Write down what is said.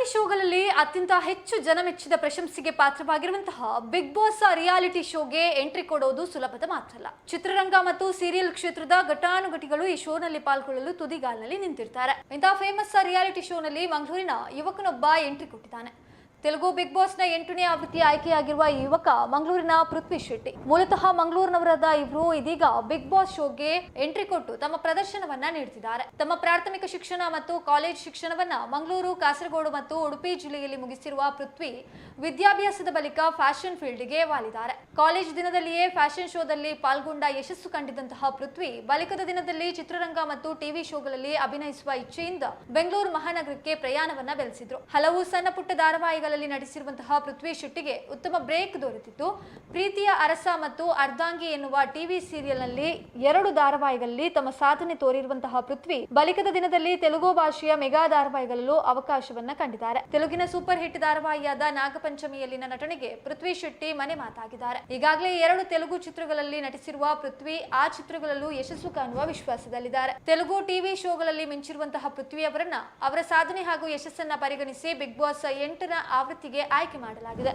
Reality ಶೋಗಳಲ್ಲಿ ಅತ್ಯಂತ ಹೆಚ್ಚು ಜನ ಮೆಚ್ಚಿದ ಪ್ರಶಂಸೆಗೆ ಪಾತ್ರವಾಗಿರುವಂತಹ ಬಿಗ್ ಬಾಸ್ ರಿಯಾಲಿಟಿ ಶೋಗೆ ಎಂಟ್ರಿ ಕೊಡೋದು ಸುಲಭದ ಮಾತಲ್ಲ ಚಿತ್ರರಂಗ ಮತ್ತು ಸೀರಿಯಲ್ ಕ್ಷೇತ್ರದ ಘಟಾನುಘಟಿಗಳು ಈ ಶೋನಲ್ಲಿ ಪಾಲ್ಗೊಳ್ಳಲು ತುದಿಗಾಲಲ್ಲಿ ನಿಂತಿರ್ತಾರೆ. ಇಂತಹ ಫೇಮಸ್ ರಿಯಾಲಿಟಿ ಶೋನಲ್ಲಿ ಮಂಗಳೂರಿನ ಯುವಕನೊಬ್ಬ ಎಂಟ್ರಿ ಕೊಟ್ಟಿದ್ದಾನೆ. ತೆಲುಗು ಬಿಗ್ ಬಾಸ್ನ ಎಂಟನೇ ಆವೃತ್ತಿ ಆಯ್ಕೆಯಾಗಿರುವ ಯುವಕ ಮಂಗಳೂರಿನ ಪೃಥ್ವಿ ಶೆಟ್ಟಿ. ಮೂಲತಃ ಮಂಗಳೂರಿನವರಾದ ಇವರು ಇದೀಗ ಬಿಗ್ ಬಾಸ್ ಶೋಗೆ ಎಂಟ್ರಿ ಕೊಟ್ಟು ತಮ್ಮ ಪ್ರದರ್ಶನವನ್ನ ನೀಡುತ್ತಿದ್ದಾರೆ ತಮ್ಮ ಪ್ರಾಥಮಿಕ ಶಿಕ್ಷಣ ಮತ್ತು ಕಾಲೇಜ್ ಶಿಕ್ಷಣವನ್ನ ಮಂಗಳೂರು, ಕಾಸರಗೋಡು ಮತ್ತು ಉಡುಪಿ ಜಿಲ್ಲೆಯಲ್ಲಿ ಮುಗಿಸಿರುವ ಪೃಥ್ವಿ ವಿದ್ಯಾಭ್ಯಾಸದ ಬಳಿಕ ಫ್ಯಾಷನ್ ಫೀಲ್ಡ್ಗೆ ವಾಲಿದ್ದಾರೆ. ಕಾಲೇಜ್ ದಿನದಲ್ಲಿಯೇ ಫ್ಯಾಷನ್ ಶೋದಲ್ಲಿ ಪಾಲ್ಗೊಂಡ ಯಶಸ್ಸು ಕಂಡಿದ್ದಂತಹ ಪೃಥ್ವಿ, ಬಳಿಕದ ದಿನದಲ್ಲಿ ಚಿತ್ರರಂಗ ಮತ್ತು ಟಿವಿ ಶೋಗಳಲ್ಲಿ ಅಭಿನಯಿಸುವ ಇಚ್ಛೆಯಿಂದ ಬೆಂಗಳೂರು ಮಹಾನಗರಕ್ಕೆ ಪ್ರಯಾಣವನ್ನ ಬೆಳೆಸಿದ್ರು. ಹಲವು ಸಣ್ಣ ಪುಟ್ಟ ಧಾರಾವಾಹಿಗಳಲ್ಲಿ ನಟಿಸಿರುವಂತಹ ಪೃಥ್ವಿ ಶೆಟ್ಟಿಗೆ ಉತ್ತಮ ಬ್ರೇಕ್ ದೊರೆತಿತ್ತು. ಪ್ರೀತಿಯ ಅರಸ ಮತ್ತು ಅರ್ಧಾಂಗಿ ಎನ್ನುವ ಟಿವಿ ಸೀರಿಯಲ್ನಲ್ಲಿ ಎರಡು ಧಾರಾವಾಹಿಗಳಲ್ಲಿ ತಮ್ಮ ಸಾಧನೆ ತೋರಿರುವಂತಹ ಪೃಥ್ವಿ ಬಳಿಕದ ದಿನದಲ್ಲಿ ತೆಲುಗು ಭಾಷೆಯ ಮೆಗಾ ಧಾರಾವಾಹಿಗಳಲ್ಲೂ ಅವಕಾಶವನ್ನ ಕಂಡಿದ್ದಾರೆ. ತೆಲುಗಿನ ಸೂಪರ್ ಹಿಟ್ ಧಾರಾವಾಹಿಯಾದ ನಾಗಪಂಚಮಿಯಲ್ಲಿನ ನಟನೆಗೆ ಪೃಥ್ವಿ ಶೆಟ್ಟಿ ಮನೆ ಮಾತಾಗಿದ್ದಾರೆ. ಈಗಾಗಲೇ ಎರಡು ತೆಲುಗು ಚಿತ್ರಗಳಲ್ಲಿ ನಟಿಸಿರುವ ಪೃಥ್ವಿ ಆ ಚಿತ್ರಗಳಲ್ಲೂ ಯಶಸ್ಸು ಕಾಣುವ ವಿಶ್ವಾಸದಲ್ಲಿದ್ದಾರೆ. ತೆಲುಗು ಟಿವಿ ಶೋಗಳಲ್ಲಿ ಮಿಂಚಿರುವಂತಹ ಪೃಥ್ವಿ ಅವರನ್ನ ಅವರ ಸಾಧನೆ ಹಾಗೂ ಯಶಸ್ಸನ್ನ ಪರಿಗಣಿಸಿ ಬಿಗ್ ಬಾಸ್ ಎಂಟರ ಆವೃತ್ತಿಗೆ ಆಯ್ಕೆ ಮಾಡಲಾಗಿದೆ.